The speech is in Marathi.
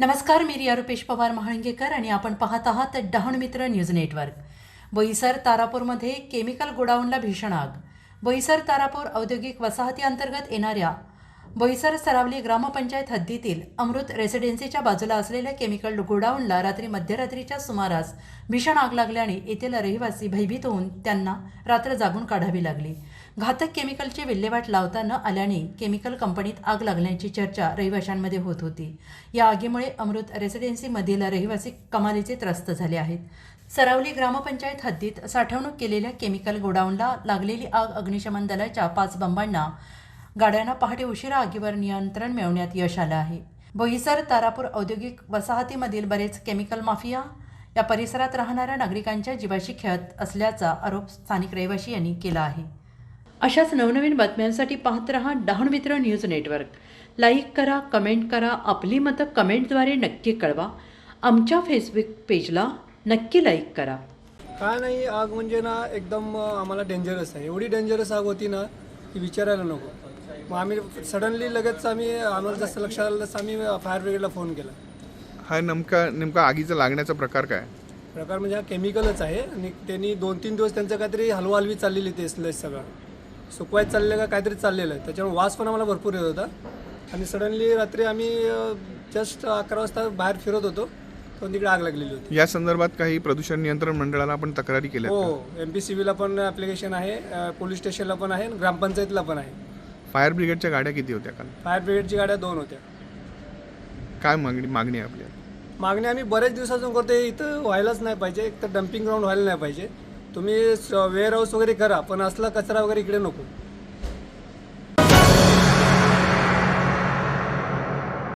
नमस्कार मी रिया रुपेश पवार महाळंगेकर आणि आपण पाहत आहात डहाण मित्र न्यूज नेटवर्क. बोईसर तारापूरमध्ये केमिकल गोडाऊनला भीषण आग. बोईसर तारापूर औद्योगिक वसाहती अंतर्गत येणाऱ्या बोईसर सरावली ग्रामपंचायत हद्दीतील अमृत रेसिडेन्सीच्या बाजूला असलेल्या केमिकल गोडाऊनला रात्री मध्यरात्रीच्या सुमारास भीषण आग लागल्याने येथील रहिवासी भयभीत होऊन त्यांना रात्र जागून काढावी लागली. घातक केमिकलची विल्हेवाट लावता न आल्याने केमिकल कंपनीत आग लागण्याची चर्चा रहिवाशांमध्ये होत होती. या आगीमुळे अमृत रेसिडेन्सीमधील रहिवासी कमालीचे त्रस्त झाले आहेत. सरावली ग्रामपंचायत हद्दीत साठवणूक केलेल्या केमिकल गोडाऊनला लागलेली आग अग्निशमन दलाच्या पाच बंबांना गाड्यांना पहाटे उशिरा आगीवर नियंत्रण मिळवण्यात यश आलं आहे. बोईसर तारापूर औद्योगिक वसाहतीमधील बरेच केमिकल माफिया या परिसरात राहणाऱ्या नागरिकांच्या जीवाशी खेळत असल्याचा आरोप स्थानिक रहिवाशी यांनी केला आहे. अशाच नवनवीन बातम्यांसाठी पाहत रहा Dahan Mitra news network. Like करा कमेंट करा आपली मतं कमेंटद्वारे नक्की कळवा. आमच्या फेसबुक पेजला नक्की लाईक करा. काय नाही आग म्हणजे ना एकदम आम्हाला डेंजरस आहे. एवढी डेंजरस आग होती ना की विचारायला नको. मग आम्ही सडनली लगेच आम्ही आम्हाला जास्त लक्षात आलं तसं आम्ही फायर ब्रिगेडला फोन केला. हा नेमका नेमका आगीचा लागण्याचा प्रकार काय? प्रकार म्हणजे हा केमिकलच आहे आणि त्यांनी दोन तीन दिवस त्यांचं काहीतरी हलवा हलवी चाललेली ते स्लस सगळं. सुकवायत चाललेलं का काहीतरी चाललेलं आहे. त्याच्यामुळे वास पण आम्हाला भरपूर येत होता. आणि सडनली रात्री आम्ही जस्ट अकरा वाजता बाहेर फिरत होतो. पण तिकडे आग लागलेली होती. या संदर्भात काही प्रदूषण नियंत्रण मंडळाला आपण तक्रारी केल्या हो एम पी सी बीला पण ॲप्लिकेशन आहे पोलीस स्टेशनला पण आहे आणि ग्रामपंचायतला पण आहे. फायर ब्रिगेडच्या गाड्या किती होत्या काल? फायर ब्रिगेडची गाड्या दोन होत्या. काय मागणी मागणी आहे आपली? मागणी आम्ही बरेच दिवसातून करतो इथं व्हायलाच नाही पाहिजे एक तर डम्पिंग ग्राउंड व्हायला नाही पाहिजे. तुम्ही वेअर हाऊस वगैरे करा पण असला कचरा वगैरे इकडे नको.